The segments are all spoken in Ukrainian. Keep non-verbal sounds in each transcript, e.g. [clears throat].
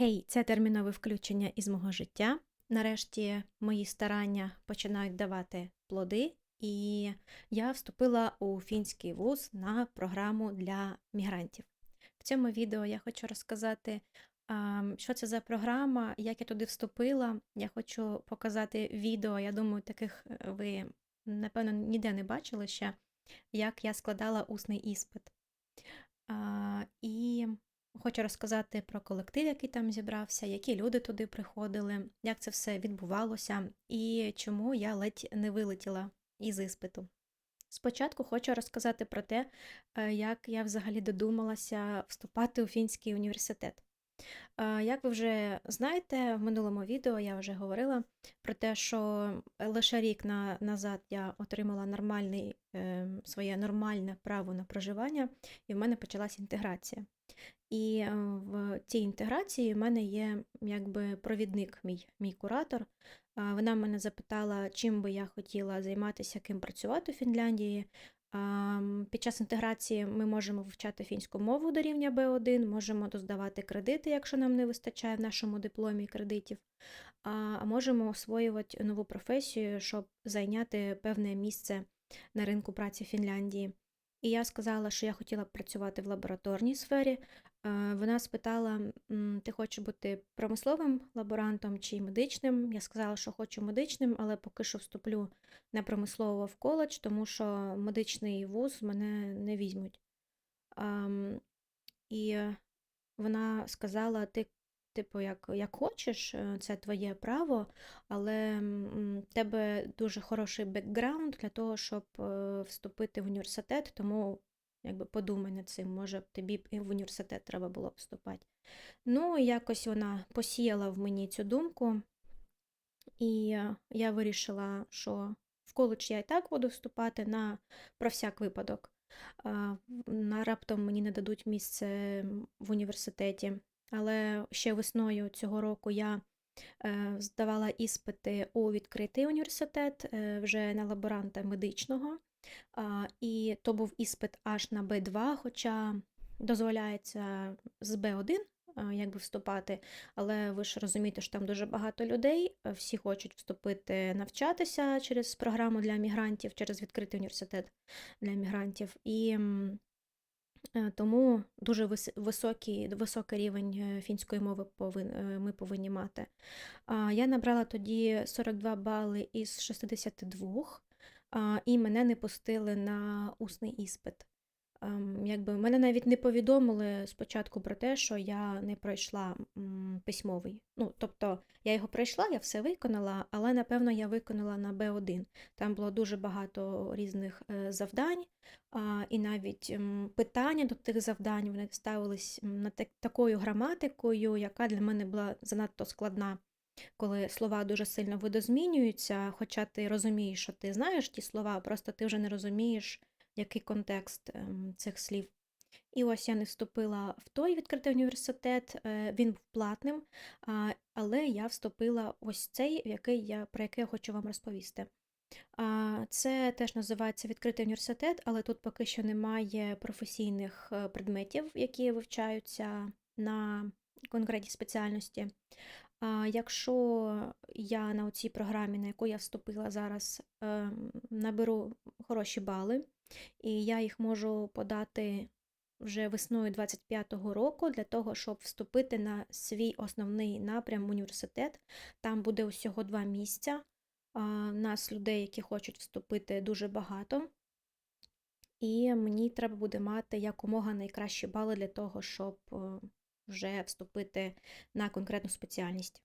Гей, це термінове включення із мого життя. Нарешті мої старання починають давати плоди, і я вступила у фінський вуз на програму для мігрантів. В цьому відео я хочу розказати, що це за програма, як я туди вступила. Я хочу показати відео. Я думаю, таких е, ви, напевно, ніде не бачили ще, як я складала усний іспит. І хочу розказати про колектив, який там зібрався, які люди туди приходили, як це все відбувалося і чому я ледь не вилетіла із іспиту. Спочатку хочу розказати про те, е, як я взагалі додумалася вступати у фінський університет. Як ви вже знаєте, в минулому відео я вже говорила про те, що лише рік на, назад я отримала нормальний, е, своє нормальне право на проживання, і в мене почалась інтеграція. І е, в цій інтеграції в мене є якби провідник, мій, мій куратор. Вона мене запитала, чим би я хотіла займатися, ким працювати у Фінляндії. Під час інтеграції ми можемо вивчати фінську мову до рівня B1, можемо доздавати кредити, якщо нам не вистачає в нашому дипломі кредитів, а можемо освоювати нову професію, щоб зайняти певне місце на ринку праці Фінляндії. І я сказала, що я хотіла б працювати в лабораторній сфері. Е, Вона спитала: ти хочеш бути промисловим лаборантом чи медичним? Я сказала, що хочу медичним, але поки що вступлю на промислово в коледж, тому що медичний вуз мене не візьмуть. І вона сказала: ти, типу, як, як хочеш, е, це твоє право, але в тебе дуже хороший бекграунд для того, щоб е, вступити в університет, тому якби подумай над цим, може тобі в університет треба було б вступати. Ну, якось вона посіяла в мені цю думку, і я вирішила, що в коледж я і так буду вступати на про всяк випадок. На раптом мені не дадуть місце в університеті. Але ще весною цього року я е, здавала іспити у відкритий університет е, вже на лаборанта медичного. І то був іспит аж на Б2, хоча дозволяється з Б1 якби вступати. Але ви ж розумієте, що там дуже багато людей, всі хочуть вступити навчатися через програму для мігрантів, через відкритий університет для мігрантів. І Е, Тому дуже високий, високий рівень е, фінської мови повин, е, ми повинні мати. Я набрала тоді 42 бали із 62, а, і мене не пустили на усний іспит. Ем, Якби мене навіть не повідомили спочатку про те, що я не пройшла письмовий. Ну, тобто я його пройшла, я все виконала, але напевно я виконала на Б1. Там було дуже багато різних е, завдань, і навіть питання до тих завдань вони ставились на такою граматикою, яка для мене була занадто складна. Коли слова дуже сильно видозмінюються, хоча ти розумієш, що ти знаєш ті слова, просто ти вже не розумієш, який контекст ем, цих слів. І ось я не вступила в той відкритий університет, е, він був платним, але я вступила ось цей, який я, про який я хочу вам розповісти. Це теж називається відкритий університет, але тут поки що немає професійних е, предметів, які вивчаються на конкретній спеціальності. Якщо я на цій програмі, на яку я вступила зараз, ем, наберу хороші бали, і я їх можу подати вже весною 25-го року для того, щоб вступити на свій основний напрям університет. Там буде усього два місця. Нас, людей, які хочуть вступити, дуже багато. І мені треба буде мати якомога найкращі бали для того, щоб е, вже вступити на конкретну спеціальність.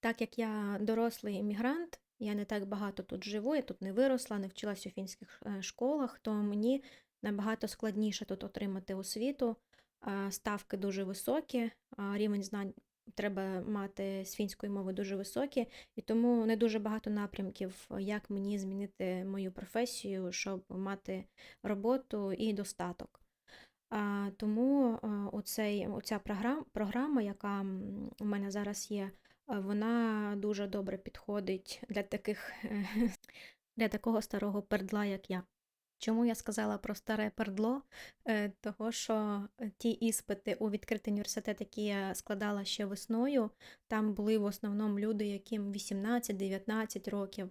Так як я дорослий іммігрант, я не так багато тут живу, я тут не виросла, не вчилась у фінських е, школах, то мені набагато складніше тут отримати освіту. Ставки дуже високі, рівень знань треба мати з фінської мови дуже високий, і тому не дуже багато напрямків, як мені змінити мою професію, щоб мати роботу і достаток. Тому е, оцей, оця програма, програма, яка у мене зараз є, е, вона дуже добре підходить для таких, [laughs] для такого старого пердла, як я. Чому я сказала про старе пердло? Е, того, що е, ті іспити у відкритий університет, які я складала ще весною, там були в основному люди, яким 18-19 років.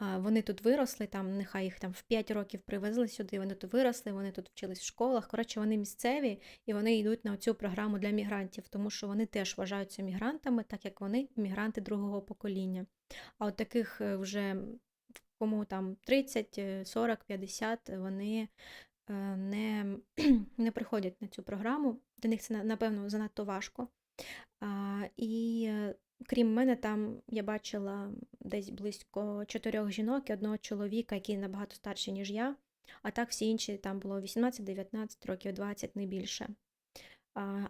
Вони тут виросли, там нехай їх там в 5 років привезли сюди, вони тут виросли, вони тут вчились в школах. Коротше, вони місцеві і вони йдуть на цю програму для мігрантів, тому що вони теж вважаються мігрантами, так як вони мігранти другого покоління. А от таких е, вже кому там 30, 40, 50, вони е, не [clears throat] не приходять на цю програму. Для них це, напевно, занадто важко. І е, крім мене, там я бачила десь близько чотирьох жінок і одного чоловіка, який набагато старший, ніж я. А так всі інші там було 18-19 років, 20 не більше.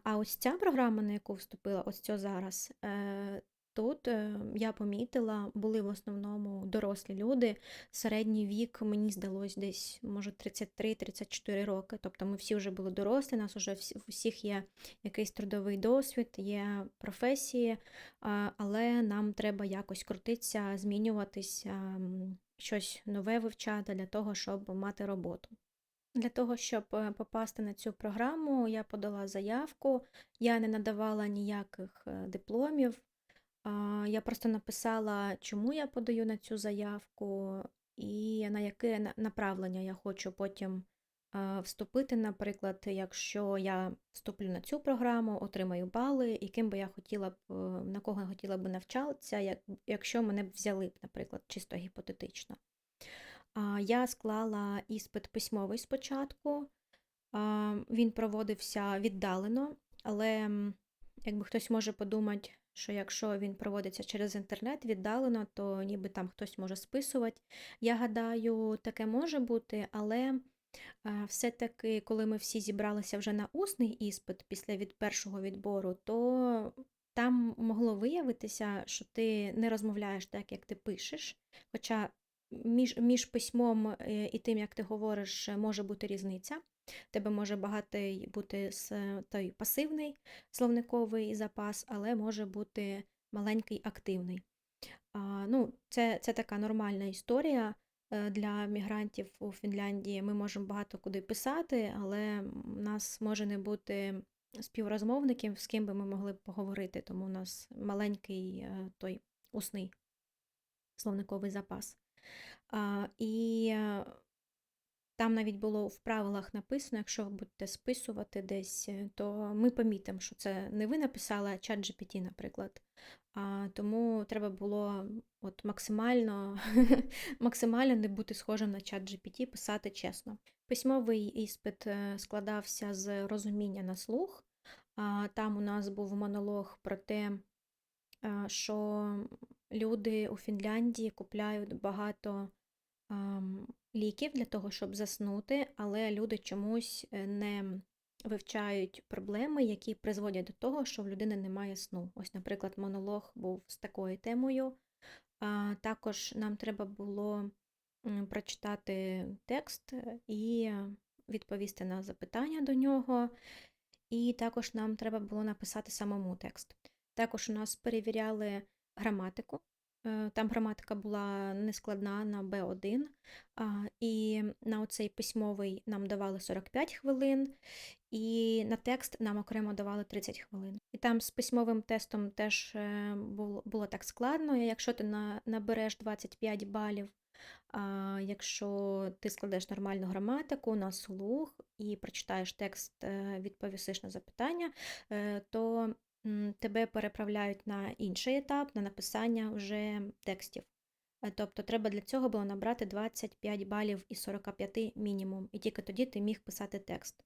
А ось ця програма, на яку вступила, ось ця зараз, е, Тут е, я помітила, були в основному дорослі люди. Середній вік, мені здалось, десь, може, 33-34 роки. Тобто ми всі вже були дорослі, у нас вже у всіх є якийсь трудовий досвід, є професії, але нам треба якось крутитися, змінюватися, щось нове вивчати для того, щоб мати роботу. Для того, щоб е, попасти на цю програму, я подала заявку, я не надавала ніяких е, дипломів. Я просто написала, чому я подаю на цю заявку, і на яке направлення я хочу потім вступити. Наприклад, якщо я вступлю на цю програму, отримаю бали, і ким би я хотіла б, е, на кого я хотіла б навчатися, якщо мене б взяли б, наприклад, чисто гіпотетично. Я склала іспит письмовий спочатку, він проводився віддалено, але якби хтось може подумати, що якщо він проводиться через інтернет віддалено, то ніби там хтось може списувати. Я гадаю, таке може бути, але все-таки, коли ми всі зібралися вже на усний іспит після від першого відбору, то там могло виявитися, що ти не розмовляєш так, як ти пишеш. Хоча між між письмом е, і тим, як ти говориш, може бути різниця тебе може багатий бути той пасивний словниковий запас, але може бути маленький активний. А, ну, Це це така нормальна історія е, для мігрантів у Фінляндії. Ми можемо багато куди писати, але у нас може не бути співрозмовників, з ким би ми могли б поговорити, тому у нас маленький е, той усний словниковий запас. А, І е, там навіть було в правилах написано, якщо ви будете списувати десь, е, то ми помітимо, що це не ви написали, а чат GPT, наприклад. А, Тому треба було от максимально [laughs] максимально не бути схожим на чат GPT, писати чесно. Письмовий іспит е, складався з розуміння на слух. А, Там у нас був монолог про те, що люди у Фінляндії купляють багато ліків для того, щоб заснути, але люди чомусь е, не вивчають проблеми, які призводять до того, що в людини немає сну. Ось, наприклад, монолог був з такою темою. А Також нам треба було прочитати текст е, і відповісти на запитання до нього. І також нам треба було написати самому текст. Також у нас перевіряли граматику, там граматика була нескладна на Б1, і на оцей письмовий нам давали 45 хвилин, і на текст нам окремо давали 30 хвилин. І там з письмовим тестом теж е, було було так складно. Якщо ти набереш 25 балів, якщо ти складеш нормальну граматику на слух і прочитаєш текст, е, відповісиш на запитання, то тебе переправляють на інший етап, на написання вже текстів. Е, тобто треба для цього було набрати 25 балів із 45 мінімум, і тільки тоді ти міг писати текст.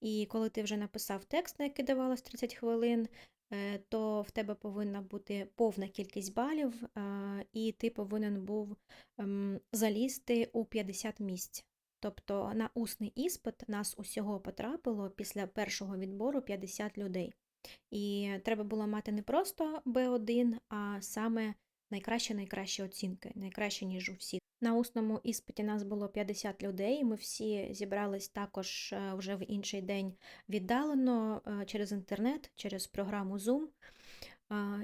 І коли ти вже написав текст, на який давалось 30 хвилин, е, то в тебе повинна бути повна кількість балів, і ти повинен був ем, залізти у 50 місць. Тобто на усний іспит нас усього потрапило після першого відбору 50 людей. І треба було мати не просто Б1, а саме найкраще найкращі оцінки, найкраще, ніж у всіх. На усному іспиті нас було 50 людей. Ми всі зібрались також е, вже в інший день віддалено е, через інтернет, через програму Zoom.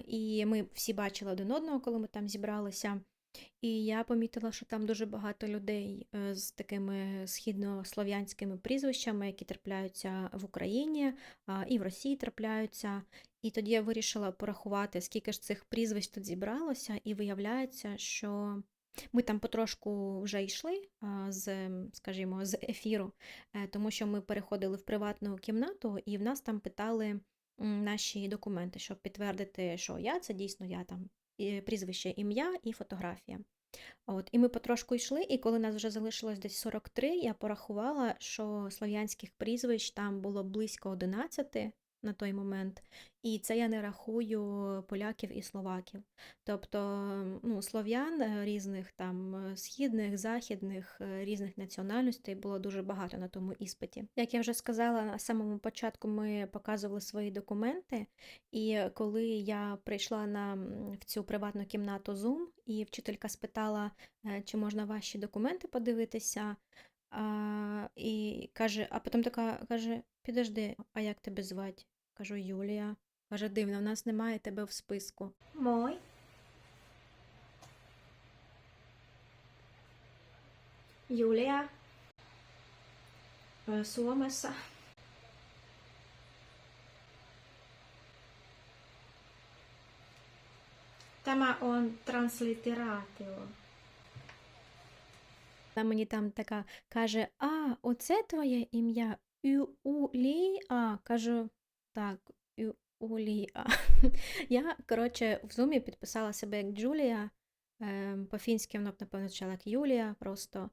І ми всі бачили один одного, коли ми там зібралися. І я помітила, що там дуже багато людей е, з такими східнослов'янськими прізвищами, які трапляються в Україні і в Росії трапляються. І тоді я вирішила порахувати, скільки ж цих прізвищ тут зібралося, і виявляється, що ми там потрошку вже йшли з, скажімо, з ефіру, е, тому що ми переходили в приватну кімнату, і в нас там питали наші документи, щоб підтвердити, що я це дійсно я там прізвище, ім'я і фотографія. От, і ми потрошку йшли, і коли нас вже залишилось десь 43, я порахувала, що слов'янських прізвищ там було близько 11 на той момент, і це я не рахую поляків і словаків. Тобто, ну, слов'ян е, різних там е, східних, західних, е, різних національностей було дуже багато на тому іспиті. Як я вже сказала, на самому початку ми показували свої документи, і коли я прийшла на в цю приватну кімнату Zoom, і вчителька спитала, чи можна ваші документи подивитися. А, і каже, а потім така каже: Підожди, а як тебе звати? Кажу, Юлія. Каже, дивно, в нас немає тебе в списку. Мой. Юлія. Е, Suomessa. Tämä on transliteraatio. Вона мені там така каже: А, оце твоє ім'я Юлія. Кажу, так, Юлія. [laughs] Я, коротше, в зумі підписала себе як Джулія. По-фінськи воно б, напевно, звучало як Юлія просто.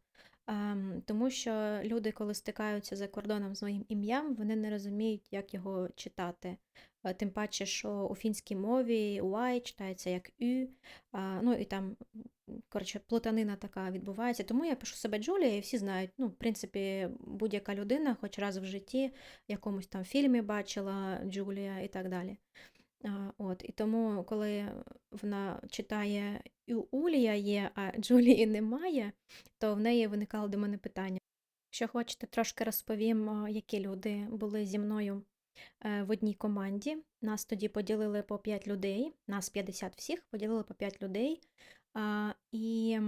Тому що люди, коли стикаються за кордоном з моїм ім'ям, вони не розуміють, як його читати. Е, Тим паче, що у фінській мові Y читається як Ю, ну і там, коротше, плутанина така відбувається. Тому я пишу себе Джулія, і всі знають, ну, в принципі, будь-яка людина, хоч раз в житті, в якомусь там фільмі бачила Джулія і так далі. От, і тому, коли вона читає Юлія є, а Джулії немає, то в неї виникало до мене питання. Якщо хочете, трошки розповім, які люди були зі мною в одній команді. Нас тоді поділили по 5 людей, нас 50 всіх, поділили по 5 людей. І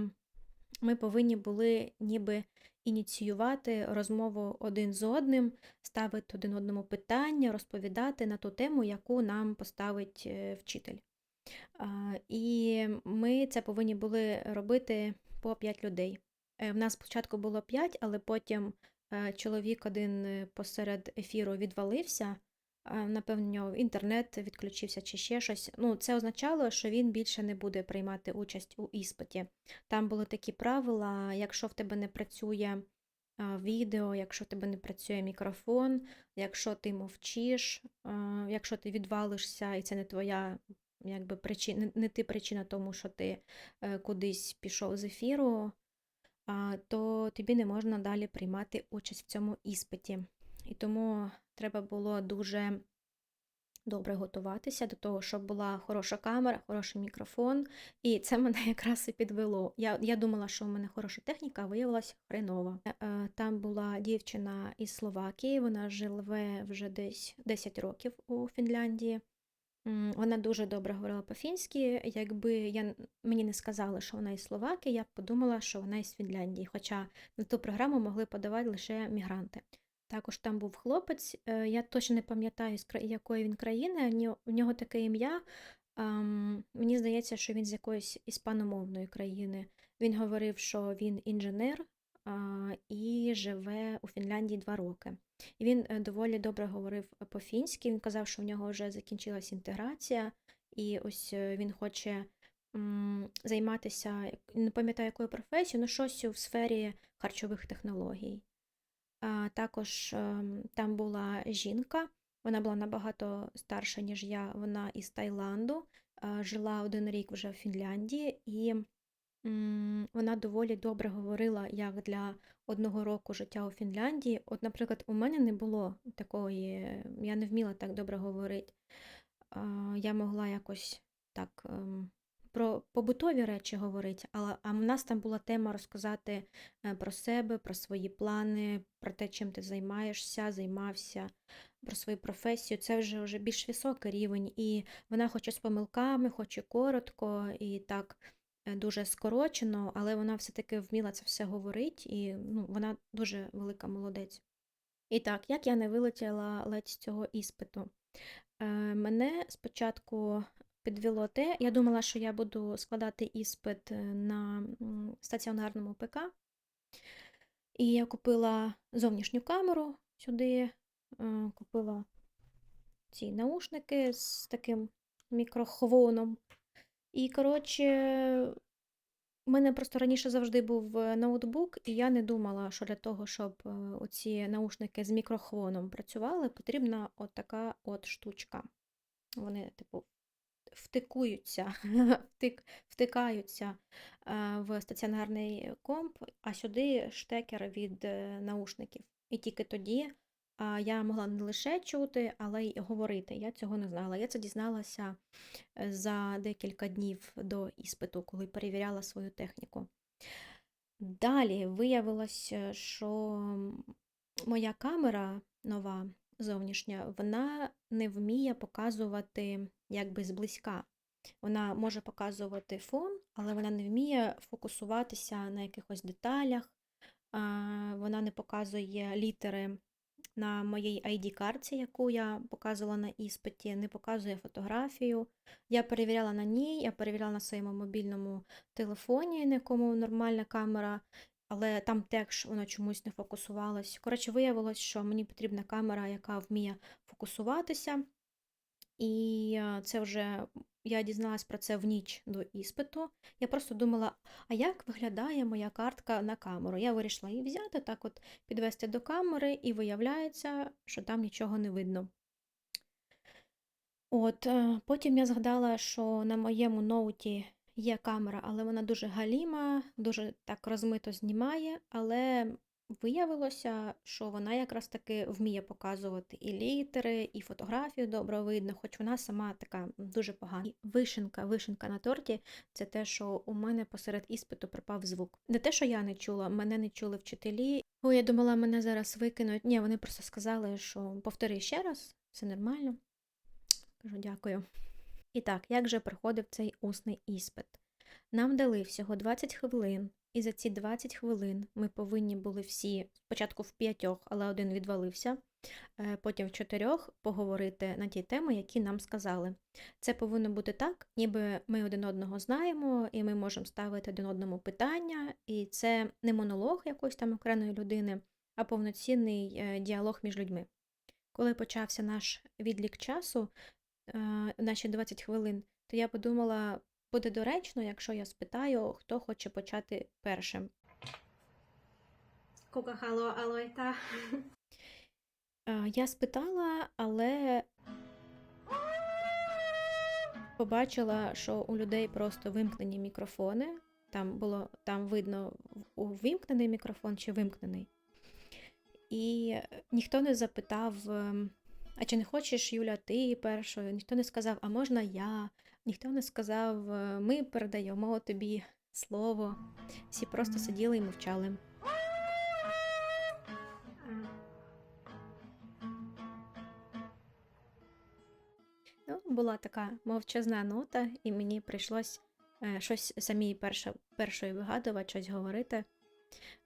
ми повинні були ніби ініціювати розмову один з одним, ставити один одному питання, розповідати на ту тему, яку нам поставить е, вчитель. І ми це повинні були робити по 5 людей. Е, В нас спочатку було 5, але потім е, чоловік один е, посеред ефіру відвалився. Напевно, інтернет відключився чи ще щось. Ну, це означало, що він більше не буде приймати участь у іспиті. Там були такі правила, якщо в тебе не працює відео, якщо в тебе не працює мікрофон, якщо ти мовчиш, якщо ти відвалишся, і це не твоя якби причина, не, ти причина тому, що ти е, кудись пішов з ефіру, то тобі не можна далі приймати участь в цьому іспиті. І тому треба було дуже добре готуватися до того, щоб була хороша камера, хороший мікрофон. І це [laughs] мене якраз і підвело. Я, я думала, що в мене хороша техніка, а виявилася хренова. Е, е, Там була дівчина із Словакії, вона живе вже десь 10 років у Фінляндії. Вона дуже добре говорила по-фінськи. Якби я, мені не сказали, що вона із Словакії, я б подумала, що вона із Фінляндії. Хоча на ту програму могли подавати лише мігранти. Також там був хлопець, е, я точно не пам'ятаю, з якої він країни, у нього- таке ім'я. Мені здається, що він з якоїсь іспаномовної країни. Він говорив, що він інженер і живе у Фінляндії два роки. І він е, доволі добре говорив по-фінськи. Він казав, що в нього вже закінчилась інтеграція, і ось е, він хоче займатися, не пам'ятаю, якою професією, ну щось у сфері харчових технологій. Також ем, там була жінка, вона була набагато старша, ніж я. Вона із Таїланду, жила один рік вже в Фінляндії, і вона доволі добре говорила як для одного року життя у Фінляндії. От, наприклад, у мене не було такої, я не вміла так добре говорити. Я могла якось так ем, про побутові речі говорити, але а в нас там була тема розказати е, про себе, про свої плани, про те, чим ти займаєшся, займався, про свою професію. Це вже, вже більш високий рівень, і вона хоче з помилками, хоче коротко, і так дуже скорочено, але вона все-таки вміла це все говорити, і ну, вона дуже велика молодець. І так, як я не вилетіла ледь з цього іспиту? Е, Мене спочатку підвело те, я думала, що я буду складати іспит е, на стаціонарному ПК. І я купила зовнішню камеру сюди, е, купила ці наушники з таким мікрохвоном. І, коротше, у мене просто раніше завжди був е, ноутбук, і я не думала, що для того, щоб е, оці наушники з мікрохвоном працювали, потрібна от така от штучка. Вони, типу, втикуються, [laughs] втик, втикаються е, в стаціонарний комп, а сюди штекер від наушників. І тільки тоді я могла не лише чути, але й говорити. Я цього не знала. Я це дізналася е, за декілька днів до іспиту, коли перевіряла свою техніку. Далі виявилось, е, що моя камера нова зовнішня, вона не вміє показувати якби зблизька. Вона може показувати фон, але вона не вміє фокусуватися на якихось деталях. Вона не показує літери на моїй ID-карці, яку я показувала на іспиті, не показує фотографію. Я перевіряла на ній, я перевіряла на своєму мобільному телефоні, на якому нормальна камера, але там теж вона чомусь не фокусувалась. Коротше, виявилось, що мені потрібна камера, яка вміє фокусуватися. І це вже я дізналась про це в ніч до іспиту. Я просто думала, а як виглядає моя картка на камеру? Я вирішила її взяти, так от підвести до камери, і виявляється, що там нічого не видно. От, е, потім я згадала, що на моєму ноуті є камера, але вона дуже галіма, дуже так розмито знімає, але виявилося, що вона якраз таки вміє показувати і літери, і фотографію добре видно, хоч вона сама така дуже погана. І вишенка, вишенка на торті це те, що у мене посеред іспиту пропав звук. Не те, що я не чула, мене не чули вчителі. О, я думала, мене зараз викинуть. Ні, вони просто сказали, що повтори ще раз, все нормально. Кажу, дякую. І так, як же проходив цей усний іспит? Нам дали всього 20 хвилин, і за ці 20 хвилин ми повинні були всі, спочатку в п'ятьох, але один відвалився, е, потім в чотирьох поговорити на ті теми, які нам сказали. Це повинно бути так, ніби ми один одного знаємо, і ми можемо ставити один одному питання, і це не монолог якоїсь там окремої людини, а повноцінний е, діалог між людьми. Коли почався наш відлік часу, е, наші 20 хвилин, то я подумала, буде доречно, якщо я спитаю, хто хоче почати першим. Aloittaa? Е, Я спитала, але побачила, що у людей просто вимкнені мікрофони. Там було там видно увімкнений мікрофон чи вимкнений. І ніхто не запитав, ем, а чи не хочеш, Юля, ти першою? Ніхто не сказав, а можна я? Ніхто не сказав, «Е, ми передаємо тобі слово. Всі просто сиділи і мовчали. Ну, була така мовчазна нота, і мені прийшлось е, щось самій перша, першою вигадувати, щось говорити.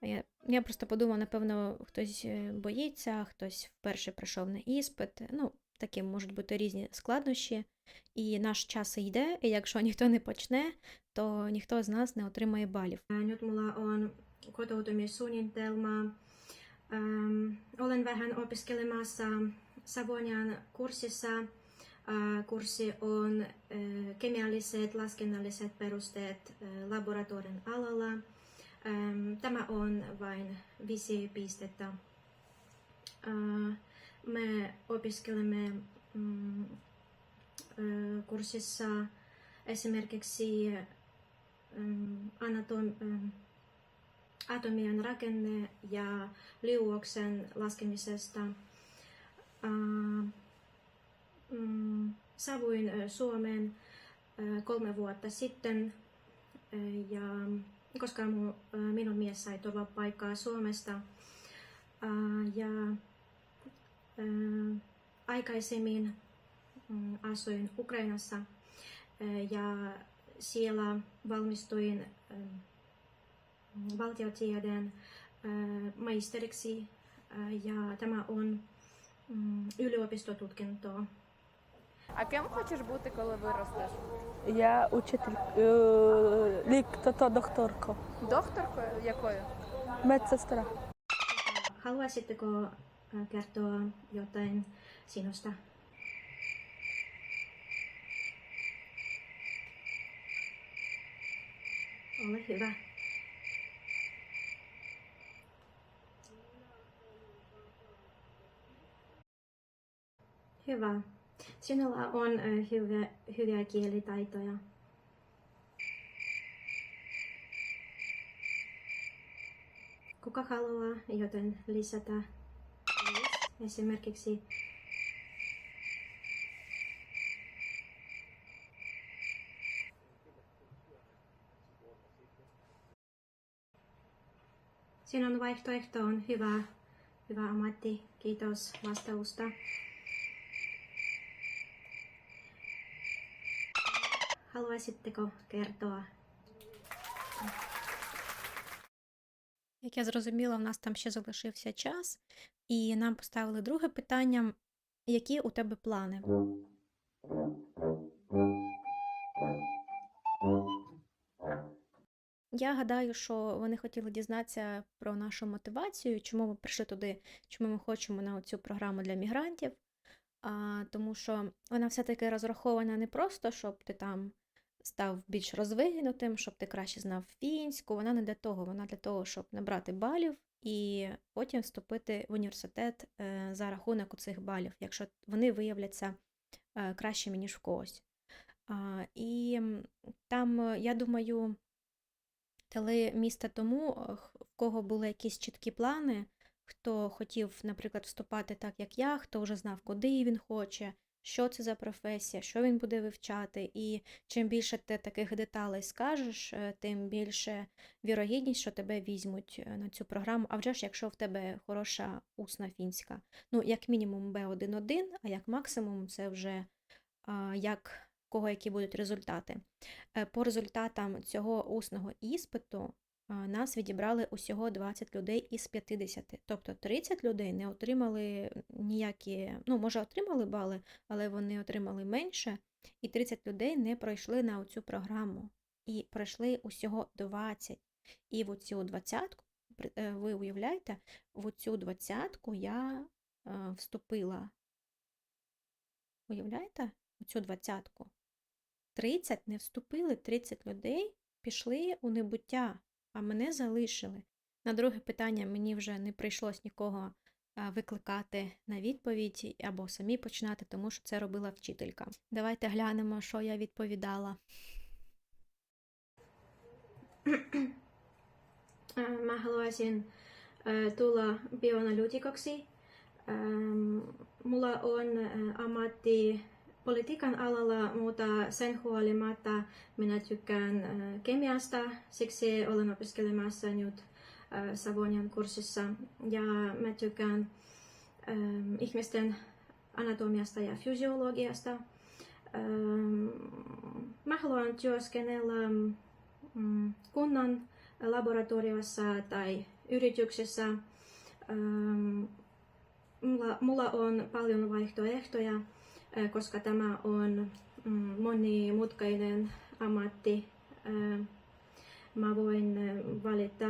Я, я просто подумала, напевно, хтось е, боїться, хтось вперше прийшов на іспит. Ну, такі можуть бути різні складнощі. І наш час йде, і якщо ніхто не почне, то ніхто з нас не отримає балів. Ähm, olen vähän opiskelemassa Savonian kurssissa. Äh, kurssi on äh, kemialliset, laskennalliset perusteet äh, laboratorion alalla. Ähm, tämä on vain viisi pistettä. Äh, me opiskelemme mm, äh, kurssissa esimerkiksi anatom, atomien rakenne ja liuoksen laskemisesta. Mm, Saavuin äh, Suomeen kolme vuotta sitten ja koska minun mies sai turvapaikkaa Suomesta ja aikaisemmin mm, asuin Ukrainassa äh, ja siellä valmistuin ähm, valtiotieteen äh, maisteriksi äh, ja tämä on mm, yliopistotutkinto. А ким хочеш бути, коли виростеш? Я учитель, е, лік, то докторка, Докторкою якою? медсестра. Haluaisitteko äh, kertoa jotain sinusta? Hyvä. Sinulla on hyviä, hyviä kielitaitoja. Kuka haluaa joten lisätä esimerkiksi Sinun vaihtoehto on hyvä, hyvä ammatti. Kiitos vastausta. Haluaisitteko kertoa Як я зрозуміла, в нас там ще залишився час, і нам поставили друге питання: які у тебе плани? Я гадаю, що вони хотіли дізнатися про нашу мотивацію, чому ми прийшли туди, чому ми хочемо на цю програму для мігрантів. А, тому що вона все-таки розрахована не просто, щоб ти там став більш розвинутим, щоб ти краще знав фінську. Вона не для того, вона для того, щоб набрати балів і потім вступити в університет е, за рахунок цих балів, якщо вони виявляться е, кращими, ніж в когось. А, і там, е, я думаю, дали місце тому, е, в кого були якісь чіткі плани, хто хотів, наприклад, вступати так, як я, хто вже знав, куди він хоче, що це за професія, що він буде вивчати. І чим більше ти таких деталей скажеш, е, тим більше вірогідність, що тебе візьмуть е, на цю програму. А вже ж, якщо в тебе хороша усна фінська, ну, як мінімум B1.1, а як максимум це вже як кого які будуть результати. Е, По результатам цього усного іспиту нас відібрали усього 20 людей із 50. Тобто 30 людей не отримали ніякі, ну, може, отримали бали, але вони отримали менше, і 30 людей не пройшли на цю програму. І пройшли усього 20. І в цю двадцятку, е, ви уявляєте, в цю двадцятку я е, вступила. Уявляєте? У цю двадцятку. 30 не вступили, 30 людей пішли у небуття, а мене залишили. На друге питання мені вже не прийшлось нікого викликати на відповідь або самі починати, тому що це робила вчителька. Давайте глянемо, що я відповідала. Haluaisin äh, tulla. Ähm, Mulla äh, ammatti politiikan alalla, mutta sen huolimatta minä tykkään äh, kemiasta, siksi olen opiskelemassa nyt äh, Savonian kurssissa. Ja mä tykkään ähm, ihmisten anatomiasta ja fysiologiasta. Ähm, Mä haluan työskennellä mm, kunnan laboratoriossa tai yrityksessä. Ähm, Mulla, on paljon vaihtoehtoja, koska tämä on mm, monimutkainen ammatti. Mä voin valita,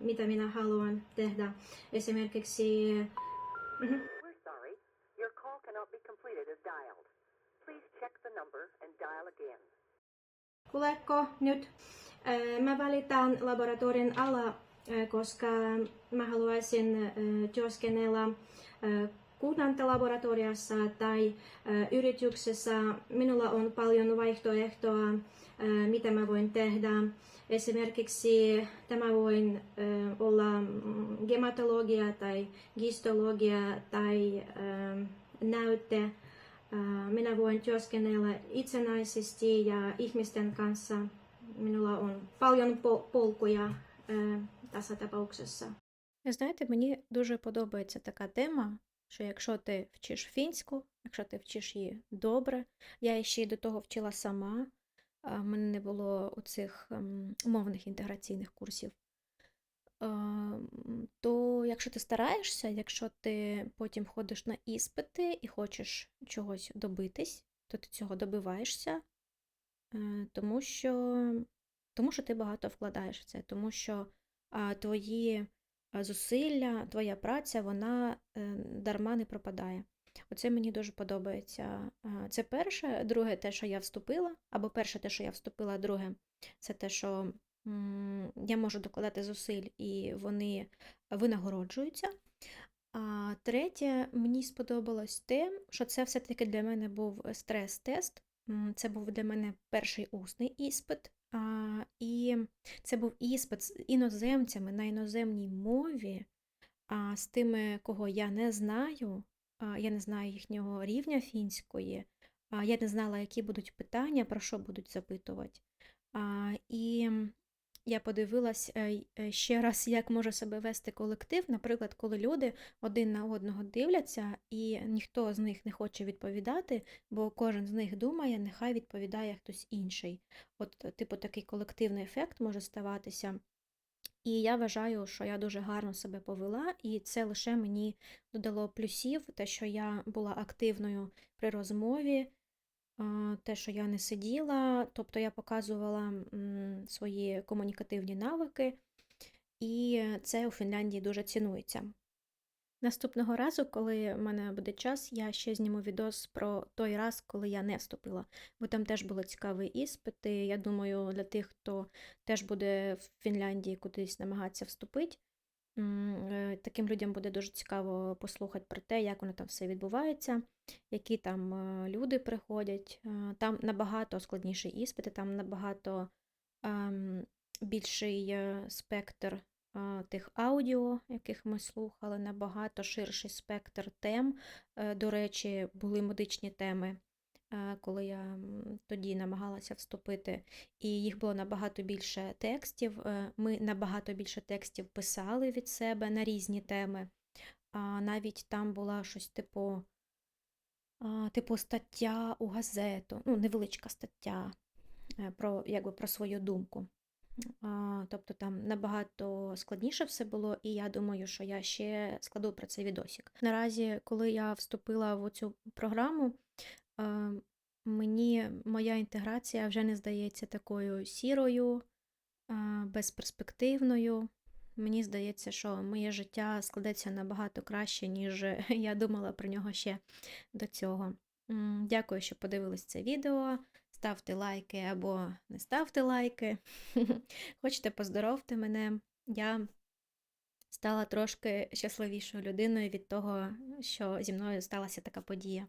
mitä minä haluan tehdä. Esimerkiksi mhm. We're sorry. Your call cannot be completed as dialed. Please check the number and dial again. Kuuleeko nyt? Mä valitaan laboratorion ala, koska mä haluaisin työskennellä äh, kunnantalaboratoriossa tai äh, yrityksessä. Minulla on paljon vaihtoehtoa, äh, mitä mä voin tehdä. Esimerkiksi tämä voi äh, olla mm, gematologia tai histologia tai äh, näyte. Äh, Minä voin työskennellä itsenäisesti ja ihmisten kanssa. Minulla on paljon pol- polkuja äh, tässä tapauksessa. Ви знаєте, мені дуже подобається така тема, що якщо ти вчиш фінську, якщо ти вчиш її добре, я ще й до того вчила сама, в мене не було оцих ем, мовних інтеграційних курсів. То якщо ти стараєшся, якщо ти потім ходиш на іспити і хочеш чогось добитись, то ти цього добиваєшся, е, тому що, тому що ти багато вкладаєш в це, тому що твої зусилля, твоя праця, вона е, дарма не пропадає. Оце мені дуже подобається. Це перше. Друге, те, що я вступила, або перше, те, що я вступила, друге, це те, що я можу докладати зусиль і вони винагороджуються. А третє, мені сподобалось те, що це все-таки для мене був стрес-тест. Це був для мене перший усний іспит. І це був іспит з іноземцями на іноземній мові, а з тими, кого я не знаю. Я не знаю їхнього рівня фінської. Я не знала, які будуть питання, про що будуть запитувати. І я подивилась е, е, ще раз, як може себе вести колектив. Наприклад, коли люди один на одного дивляться, і ніхто з них не хоче відповідати, бо кожен з них думає, нехай відповідає хтось інший. От, е, типу, такий колективний ефект може ставатися. І я вважаю, що я дуже гарно себе повела, і це лише мені додало плюсів, те, що я була активною при розмові, те, що я не сиділа, тобто я показувала свої комунікативні навики, і це у Фінляндії дуже цінується. Наступного разу, коли в мене буде час, я ще зніму відос про той раз, коли я не вступила, бо там теж були цікаві іспити. Я думаю, для тих, хто теж буде в Фінляндії кудись намагатися вступити, е, таким людям буде дуже цікаво послухати про те, як воно там все відбувається, які там е, люди приходять. Е, Там набагато складніші іспити, там набагато ем, більший е, спектр тих аудіо, яких ми слухали, набагато ширший спектр тем. Е, До речі, були медичні теми, е, коли я тоді намагалася вступити, і їх було набагато більше текстів. Е, Ми набагато більше текстів писали від себе на різні теми. А навіть там була щось типу, типу стаття у газету, ну, невеличка стаття е, про, якби, про свою думку. Тобто там набагато складніше все було, і я думаю, що я ще складу про це відосик. Наразі, коли я вступила в цю програму, мені моя інтеграція вже не здається такою сірою, е, безперспективною. Мені здається, що моє життя складеться набагато краще, ніж [laughs] я думала про нього ще до цього. Дякую, що подивились це відео. Ставте лайки або не ставте лайки. [laughs] Хочете поздоровте мене. Я стала трошки щасливішою людиною від того, що зі мною сталася така подія.